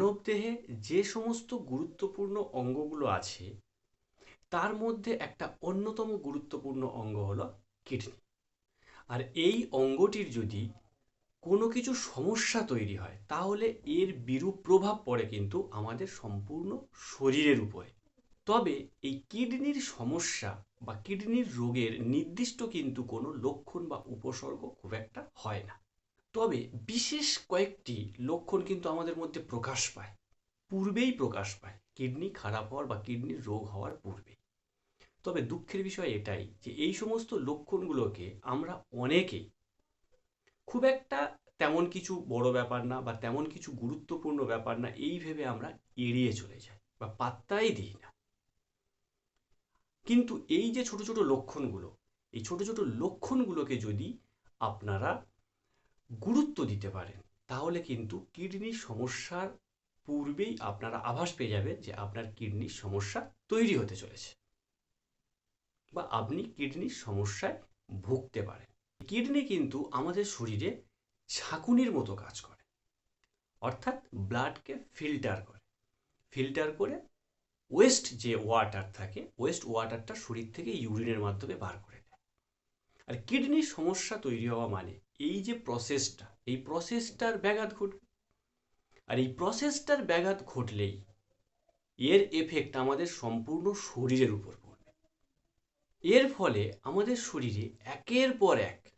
মানবদেহে যে সমস্ত গুরুত্বপূর্ণ অঙ্গগুলো আছে, তার মধ্যে একটা অন্যতম গুরুত্বপূর্ণ অঙ্গ হলো কিডনি। আর এই অঙ্গটির যদি কোনো কিছু সমস্যা তৈরি হয়, তাহলে এর বিরূপ প্রভাব পড়ে কিন্তু আমাদের সম্পূর্ণ শরীরের উপরে। তবে এই কিডনির সমস্যা বা কিডনির রোগের নির্দিষ্ট কিন্তু কোনো লক্ষণ বা উপসর্গ খুব একটা হয় না। তবে বিশেষ কয়েকটি লক্ষণ কিন্তু আমাদের মধ্যে প্রকাশ পায়, পূর্বেই প্রকাশ পায়, কিডনি খারাপ হওয়ার বা কিডনির রোগ হওয়ার পূর্বেই। তবে দুঃখের বিষয় এটাই যে এই সমস্ত লক্ষণগুলোকে আমরা অনেকেই খুব একটা তেমন কিছু বড় ব্যাপার না বা তেমন কিছু গুরুত্বপূর্ণ ব্যাপার না, এই ভেবে আমরা এড়িয়ে চলে যাই বা পাত্তাই দিই না। কিন্তু এই যে ছোট ছোট লক্ষণগুলো, এই ছোট ছোট লক্ষণগুলোকে যদি আপনারা গুরুত্ব দিতে পারেন, তাহলে কিন্তু কিডনির সমস্যার পূর্বেই আপনারা আভাস পেয়ে যাবেন যে আপনার কিডনির সমস্যা তৈরি হতে চলেছে বা আপনি কিডনির সমস্যায় ভুগতে পারেন। কিডনি কিন্তু আমাদের শরীরে ঝাঁকুনির মতো কাজ করে, অর্থাৎ ব্লাডকে ফিল্টার করে ফিল্টার করে ওয়েস্ট যে ওয়াটার থাকে, ওয়েস্ট ওয়াটারটা শরীর থেকে ইউরিনের মাধ্যমে বার করে দেয়। আর কিডনির সমস্যা তৈরি হওয়া মানে এই যে প্রসেসটা এই প্রসেসটার ব্যাঘাত ঘটবে আর এই প্রসেসটার ব্যাঘাত ঘটলেই এর এফেক্ট আমাদের সম্পূর্ণ শরীরের উপর পড়বে। এর ফলে আমাদের শরীরে একের পর এক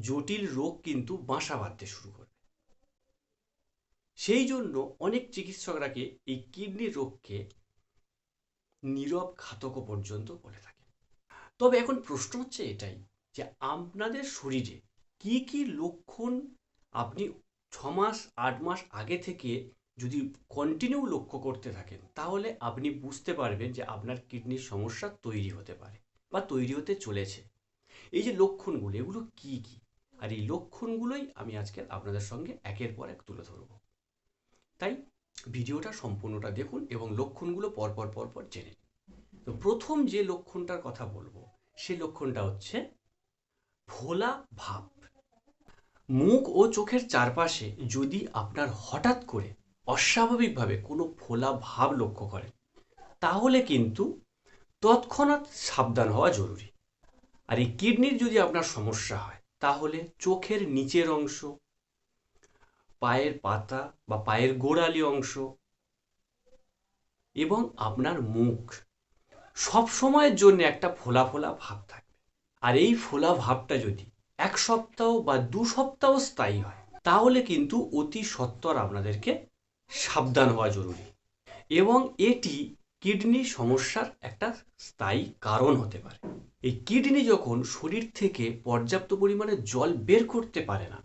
জটিল রোগ কিন্তু বাসা বাঁধতে শুরু করবে সেই জন্য অনেক চিকিৎসকরাকে এই কিডনি রোগকে নীরব ঘাতক পর্যন্ত বলে থাকে তবে এখন প্রশ্ন হচ্ছে এটাই যে আপনাদের শরীরে কি কি লক্ষণ আপনি ছ মাস, আট মাস আগে থেকে যদি কন্টিনিউ লক্ষ্য করতে থাকেন, তাহলে আপনি বুঝতে পারবেন যে আপনার কিডনির সমস্যা তৈরি হতে পারে বা তৈরি হতে চলেছে। এই যে লক্ষণগুলো, এগুলো কি কি? আর এই লক্ষণগুলোই আমি আজকে আপনাদের সঙ্গে একের পর এক তুলে ধরব। তাই ভিডিওটা সম্পূর্ণটা দেখুন এবং লক্ষণগুলো পরপর পরপর জেনে তো প্রথম যে লক্ষণটার কথা বলব, সে লক্ষণটা হচ্ছে ভোলা ভাব। মুখ ও চোখের চারপাশে যদি আপনার হঠাৎ করে অস্বাভাবিকভাবে কোনো ফোলা ভাব লক্ষ্য করেন তাহলে কিন্তু তৎক্ষণাৎ সাবধান হওয়া জরুরি। আর এই কিডনির যদি আপনার সমস্যা হয়, তাহলে চোখের নিচের অংশ, পায়ের পাতা বা পায়ের গোড়ালি অংশ এবং আপনার মুখ সব সময়ের জন্য একটা ফোলা ফোলা ভাব থাকবে। আর এই ফোলা ভাবটা যদি এক সপ্তাহ বা দু সপ্তাহ স্থায়ী হয়। তাহলে কিন্তু অতি সত্বর আপনাদেরকে সাবধান হওয়া জরুরি। এবং এটি কিডনি সমস্যার একটা স্থায়ী কারণ হতে পারে। এই কিডনি যখন শরীর থেকে পর্যাপ্ত পরিমাণে জল বের করতে পারে না,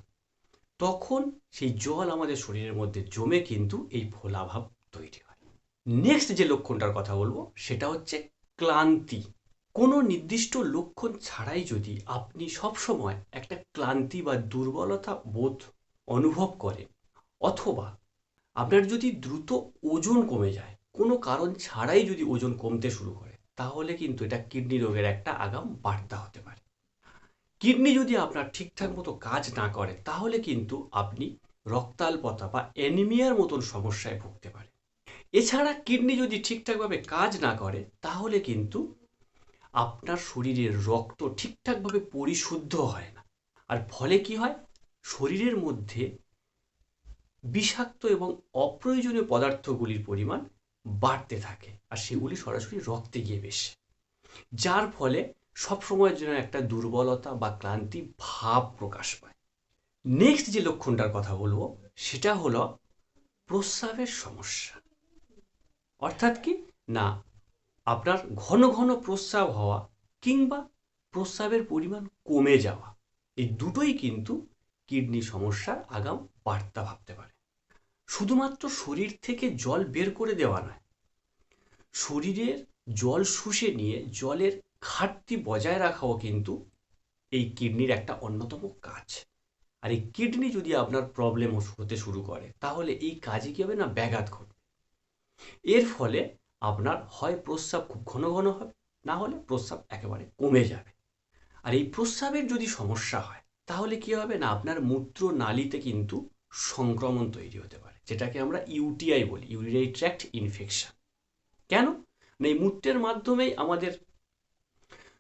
তখন সেই জল আমাদের শরীরের মধ্যে জমে কিন্তু এই ফোলাভাব তৈরি হয়। নেক্সট যে লক্ষণটার কথা বলব, সেটা হচ্ছে ক্লান্তি। কোনো নির্দিষ্ট লক্ষণ ছাড়াই যদি আপনি সবসময় একটা ক্লান্তি বা দুর্বলতা বোধ অনুভব করেন, অথবা আপনার যদি দ্রুত ওজন কমে যায়, কোনো কারণ ছাড়াই যদি ওজন কমতে শুরু করে, তাহলে কিন্তু এটা কিডনি রোগের একটা আগাম বার্তা হতে পারে। কিডনি যদি আপনার ঠিকঠাক মতো কাজ না করে, তাহলে কিন্তু আপনি রক্তাল্পতা বা অ্যানিমিয়ার মতন সমস্যায় ভুগতে পারে এছাড়া কিডনি যদি ঠিকঠাকভাবে কাজ না করে, তাহলে কিন্তু আপনার শরীরের রক্ত ঠিকঠাকভাবে পরিশুদ্ধ হয় না। আর ফলে কি হয়? শরীরের মধ্যে বিষাক্ত এবং অপ্রয়োজনীয় পদার্থগুলির পরিমাণ বাড়তে থাকে আর সেগুলি সরাসরি রক্তে গিয়ে বেশি। যার ফলে সবসময়ের জন্য একটা দুর্বলতা বা ক্লান্তি ভাব প্রকাশ পায়। নেক্সট যে লক্ষণটার কথা বলব, সেটা হলো প্রস্রাবের সমস্যা। অর্থাৎ কি? না আপনার ঘন ঘন প্রস্রাব হওয়া কিংবা প্রস্রাবের পরিমাণ কমে যাওয়া, এই দুটোই কিন্তু কিডনি সমস্যার আগাম বার্তা ভাবতে পারে। শুধুমাত্র শরীর থেকে জল বের করে দেওয়া নয়, শরীরের জল শুষে নিয়ে জলের ঘাটতি বজায় রাখাও কিন্তু এই কিডনির একটা অন্যতম কাজ। আর এই কিডনি যদি আপনার প্রবলেম হতে শুরু করে, তাহলে এই কাজে কী হবে না? ব্যাঘাত ঘটবে। এর ফলে আপনার হয় প্রস্রাব খুব ঘন ঘন হবে, না হলে প্রস্রাব একেবারে কমে যাবে। আর এই প্রস্রাবের যদি সমস্যা হয়, তাহলে কি হবে না, আপনার মূত্র নালিতে কিন্তু সংক্রমণ তৈরি হতে পারে, যেটাকে আমরা ইউটিআই বলি ইউরিনারি ট্র্যাক্ট ইনফেকশন। কেন? না, এই মূত্রের মাধ্যমেই আমাদের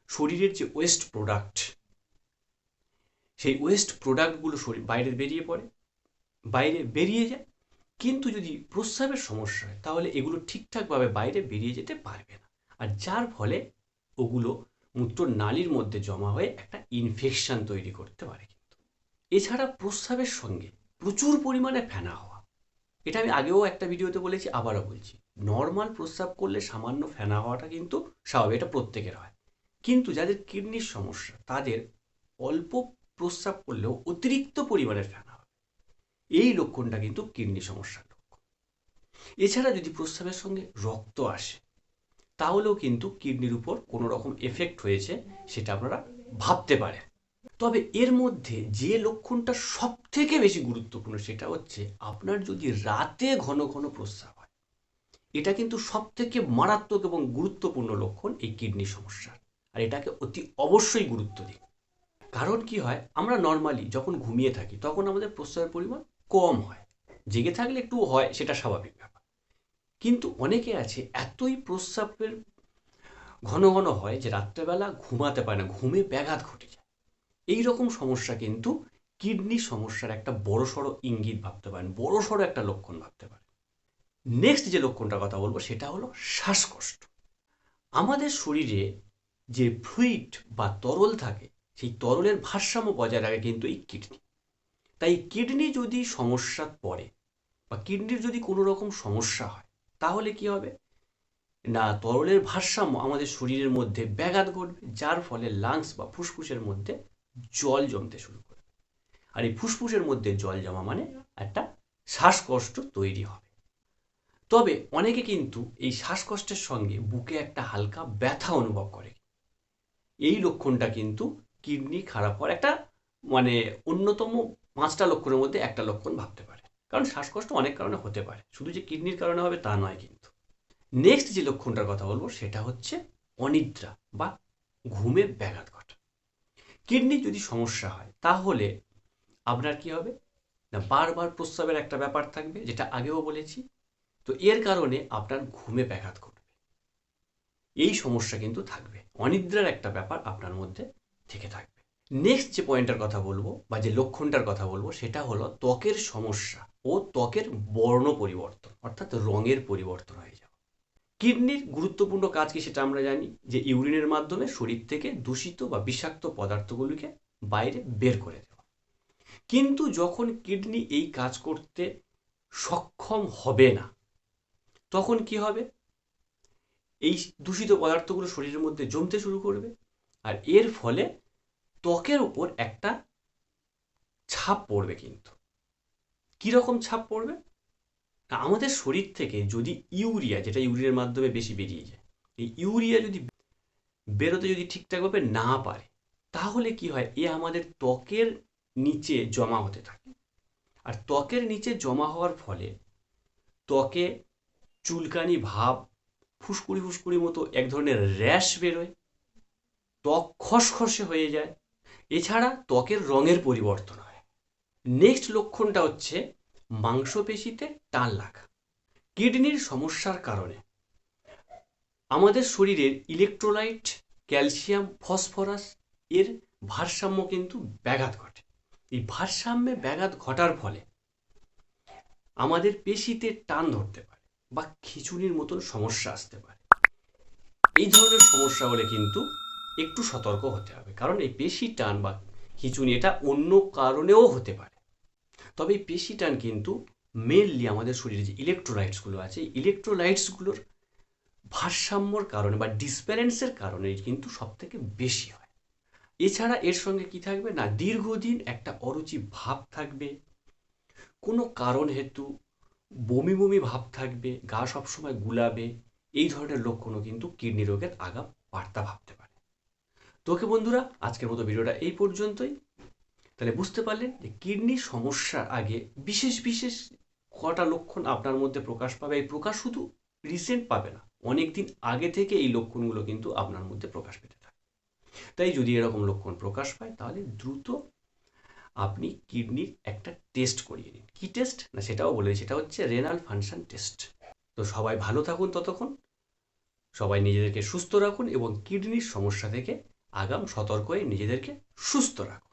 শরীরের যে ওয়েস্ট প্রোডাক্ট, সেই ওয়েস্ট প্রোডাক্টগুলো শরীর বাইরে বেরিয়ে পড়ে, বাইরে বেরিয়ে যায় কিন্তু যদি প্রস্রাবের সমস্যা হয়, তাহলে এগুলো ঠিকঠাকভাবে বাইরে বেরিয়ে যেতে পারবে না। আর যার ফলে ওগুলো মূত্র নালীর মধ্যে জমা হয়ে একটা ইনফেকশন তৈরি করতে পারে কিন্তু। এছাড়া প্রস্রাবের সঙ্গে প্রচুর পরিমাণে ফেনা হওয়া। এটা আমি আগেও একটা ভিডিওতে বলেছি, আবারও বলছি। নর্মাল প্রস্রাব করলে সামান্য ফেনা হওয়াটা কিন্তু স্বাভাবিক, এটা প্রত্যেকের হয়। কিন্তু যাদের কিডনির সমস্যা, তাদের অল্প প্রস্রাব করলেও অতিরিক্ত পরিমাণের ফেনা এই লক্ষণটা কিন্তু কিডনি সমস্যার লক্ষণ। এছাড়া যদি প্রস্রাবের সঙ্গে রক্ত আসে, তাহলেও কিন্তু কিডনির উপর কোনো রকম এফেক্ট হয়েছে সেটা আপনারা ভাবতে পারেন। তবে এর মধ্যে যে লক্ষণটা সব থেকে বেশি গুরুত্বপূর্ণ সেটা হচ্ছে আপনার যদি রাতে ঘন ঘন প্রস্রাব হয়, এটা কিন্তু সব থেকে মারাত্মক এবং গুরুত্বপূর্ণ লক্ষণ এই কিডনি সমস্যার। আর এটাকে অতি অবশ্যই গুরুত্ব দিন। কারণ কি হয়, আমরা নর্মালি যখন ঘুমিয়ে থাকি, তখন আমাদের প্রস্রাবের পরিমাণ কম হয়। জেগে থাকলে একটু হয়, সেটা স্বাভাবিক ব্যাপার। কিন্তু অনেকে আছে এতই প্রস্রাবের ঘন ঘন হয় যে রাত্রেবেলা ঘুমাতে পারে না, ঘুমে ব্যাঘাত ঘটে যায়। এই রকম সমস্যা কিন্তু কিডনি সমস্যার একটা বড়সড় ইঙ্গিত ভাবতে পারেন, বড়সড় একটা লক্ষণ ভাবতে পারেন। নেক্সট যে লক্ষণটার কথা বলব, সেটা হলো শ্বাসকষ্ট। আমাদের শরীরে যে ফ্লুইড বা তরল থাকে, সেই তরলের ভারসাম্য বজায় রাখে কিন্তু এই কিডনি। তাই কিডনি যদি সমস্যা পড়ে বা কিডনির যদি কোনো রকম সমস্যা হয়, তাহলে কি হবে? না, তরলের ভারসাম্য আমাদের শরীরের মধ্যে ব্যাঘাত ঘটবে, যার ফলে লাংস বা ফুসফুসের মধ্যে জল জমতে শুরু করবে। আর এই ফুসফুসের মধ্যে জল জমা মানে একটা শ্বাসকষ্ট তৈরি হবে। তবে অনেকে কিন্তু এই শ্বাসকষ্টের সঙ্গে বুকে একটা হালকা ব্যথা অনুভব করে। এই লক্ষণটা কিন্তু কিডনি খারাপ হওয়ার একটা মানে অন্যতম পাঁচটা লক্ষণের মধ্যে একটা লক্ষণ ভাবতে পারে। কারণ শ্বাসকষ্ট অনেক কারণে হতে পারে। শুধু যে কিডনির কারণে হবে তা নয় কিন্তু। নেক্সট যে লক্ষণটার কথা বলব, সেটা হচ্ছে অনিদ্রা বা ঘুমে ব্যাঘাত ঘটা। কিডনি যদি সমস্যা হয়, তাহলে আপনার কি হবে? না, বারবার প্রস্রাবের একটা ব্যাপার থাকবে, যেটা আগেও বলেছি। তো এর কারণে আপনার ঘুমে ব্যাঘাত ঘটবে। এই সমস্যা কিন্তু থাকবে। অনিদ্রার একটা ব্যাপার আপনার মধ্যে থেকে থাকবে। নেক্সট যে পয়েন্টটার কথা বলব বা যে লক্ষণটার কথা বলব, সেটা হলো ত্বকের সমস্যা ও ত্বকের বর্ণ পরিবর্তন, অর্থাৎ রঙের পরিবর্তন হয়ে যাওয়া। কিডনির গুরুত্বপূর্ণ কাজ কি সেটা আমরা জানি? যে ইউরিনের মাধ্যমে শরীর থেকে দূষিত বা বিষাক্ত পদার্থগুলিকে বাইরে বের করে দেওয়া। কিন্তু যখন কিডনি এই কাজ করতে সক্ষম হবে না, তখন কি হবে? এই দূষিত পদার্থগুলো শরীরের মধ্যে জমতে শুরু করবে। আর এর ফলে ত্বকের উপর একটা ছাপ পড়বে কিন্তু। কীরকম ছাপ পড়বে? আমাদের শরীর থেকে যদি ইউরিয়া, যেটা ইউরিয়ার মাধ্যমে বেশি বেরিয়ে যায়, এই ইউরিয়া যদি বেরোতে যদি ঠিকঠাকভাবে না পারে, তাহলে কি হয়? এ আমাদের ত্বকের নিচে জমা হতে থাকে। আর ত্বকের নিচে জমা হওয়ার ফলে ত্বকে চুলকানি ভাব, ফুসকুড়ি ফুসকুড়ি মতো এক ধরনের র্যাশ বেরোয়। ত্বক খসখসে হয়ে যায়। এছাড়া ত্বকের রঙের পরিবর্তন হয়। নেক্সট লক্ষণটা হচ্ছে মাংসপেশিতে টান লাগা। কিডনির সমস্যার কারণে। আমাদের শরীরের ইলেকট্রোলাইট ক্যালসিয়াম ফসফরাস এর ভারসাম্য কিন্তু ব্যাঘাত ঘটে। এই ভারসাম্যে ব্যাঘাত ঘটার ফলে আমাদের পেশিতে টান ধরতে পারে বা খিচুড়ির মতন সমস্যা আসতে পারে। এই ধরনের সমস্যা হলে কিন্তু একটু সতর্ক হতে হবে। কারণ এই পেশি টান বা খিচুনি এটা অন্য কারণেও হতে পারে। তবে এই পেশি টান কিন্তু মেনলি আমাদের শরীরে যে ইলেকট্রোলাইটসগুলো আছে ইলেকট্রোলাইটসগুলোর ভারসাম্যর কারণে বা ডিসব্যালেন্সের কারণে কিন্তু সব থেকে বেশি হয়। এছাড়া এর সঙ্গে কি থাকবে না, দীর্ঘদিন একটা অরুচি ভাব থাকবে। কোনো কারণ হেতু বমি বমি ভাব থাকবে, গা সবসময় গুলাবে, এই ধরনের লক্ষণও কিন্তু কিডনি রোগের আগাম বার্তা ভাবতে পারে। তোকে বন্ধুরা, আজকের মতো ভিডিওটা এই পর্যন্তই। তাহলে বুঝতে পারলেন যে কিডনির সমস্যার আগে বিশেষ বিশেষ কটা লক্ষণ আপনার মধ্যে প্রকাশ পাবে। এই প্রকাশ শুধু রিসেন্ট পাবে না অনেক দিন আগে থেকে এই লক্ষণগুলো কিন্তু আপনার মধ্যে প্রকাশ পেতে থাকে। তাই যদি এরকম লক্ষণ প্রকাশ পায়, তাহলে দ্রুত আপনি কিডনির একটা টেস্ট করিয়ে নিন। কি টেস্ট না, সেটাও বলে সেটা হচ্ছে রেনাল ফাংশন টেস্ট তো সবাই ভালো থাকুন ততক্ষণ। সবাই নিজেদেরকে সুস্থ রাখুন এবং কিডনির সমস্যা থেকে আগাম সতর্কই নিজেদেরকে সুস্থ রাখুন